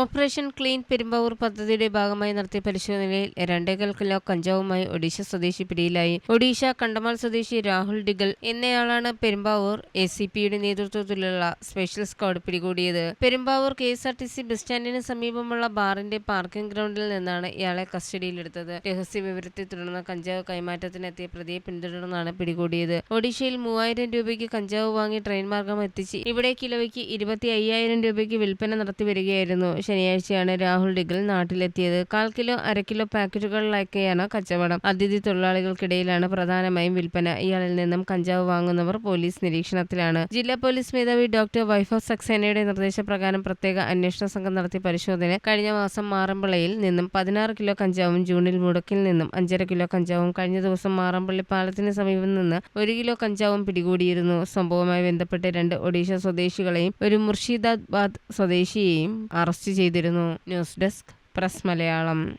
Operation clean Perumbavoor പദ്ധതിയുടെ ഭാഗമായി നടത്തിയ പരിശോധനയിൽ രണ്ടേകാൽ കിലോ കഞ്ചാവുമായി ഒഡീഷ സ്വദേശി പിടിയിലായി. ഒഡീഷ കണ്ടമാൽ സ്വദേശി രാഹുൽ ഡിഗൽ എന്നയാളാണ് പെരുമ്പാവൂർ എ സി പിയുടെ നേതൃത്വത്തിലുള്ള സ്പെഷ്യൽ സ്ക്വാഡ് പിടികൂടിയത്. Perumbavoor K S R T C bus സ്റ്റാൻഡിന് സമീപമുള്ള ബാറിന്റെ പാർക്കിംഗ് ഗ്രൗണ്ടിൽ നിന്നാണ് ഇയാളെ കസ്റ്റഡിയിലെടുത്തത്. രഹസ്യ വിവരത്തെ തുടർന്ന് കഞ്ചാവ് കൈമാറ്റത്തിനെത്തിയ പ്രതിയെ പിന്തുടർന്നാണ് പിടികൂടിയത്. ഒഡീഷയിൽ മൂവായിരം രൂപയ്ക്ക് കഞ്ചാവ് വാങ്ങി ട്രെയിൻ മാർഗം എത്തിച്ച് ഇവിടെ കിലോയ്ക്ക് ഇരുപത്തി അയ്യായിരം രൂപയ്ക്ക് വിൽപ്പന നടത്തി വരികയായിരുന്നു ശനിയാഴ്ചയാണ് രാഹുൽ ഡിഗൽ നാട്ടിലെത്തിയത്. കാൽ കിലോ അര കിലോ പാക്കറ്റുകളിലാക്കിയാണ് കച്ചവടം. അതിഥി തൊഴിലാളികൾക്കിടയിലാണ് പ്രധാനമായും വിൽപ്പന. ഇയാളിൽ നിന്നും കഞ്ചാവ് വാങ്ങുന്നവർ പോലീസ് നിരീക്ഷണത്തിലാണ്. ജില്ലാ പോലീസ് മേധാവി ഡോക്ടർ വൈഭവ് സക്സേനയുടെ നിർദ്ദേശപ്രകാരം പ്രത്യേക അന്വേഷണ സംഘം നടത്തിയ പരിശോധന കഴിഞ്ഞ മാസം മാറമ്പളയിൽ നിന്നും പതിനാറ് കിലോ കഞ്ചാവും ജൂണിൽ മുടക്കിൽ നിന്നും അഞ്ചര കിലോ കഞ്ചാവും കഴിഞ്ഞ ദിവസം മാറമ്പള്ളി പാലത്തിന് സമീപം നിന്ന് ഒരു കിലോ കഞ്ചാവും പിടികൂടിയിരുന്നു. സംഭവവുമായി ബന്ധപ്പെട്ട് രണ്ട് ഒഡീഷ സ്വദേശികളെയും ഒരു മുർഷിദാബാദ് സ്വദേശിയെയും അറസ്റ്റ് ചെയ്തിരുന്നു. News desk press Malayalam.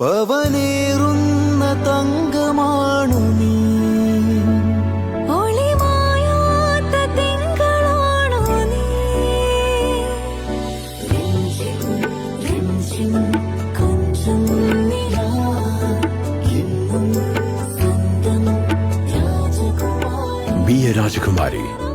പവനേറുന്ന തങ്കമാണു നീ. രാജകുമാരി.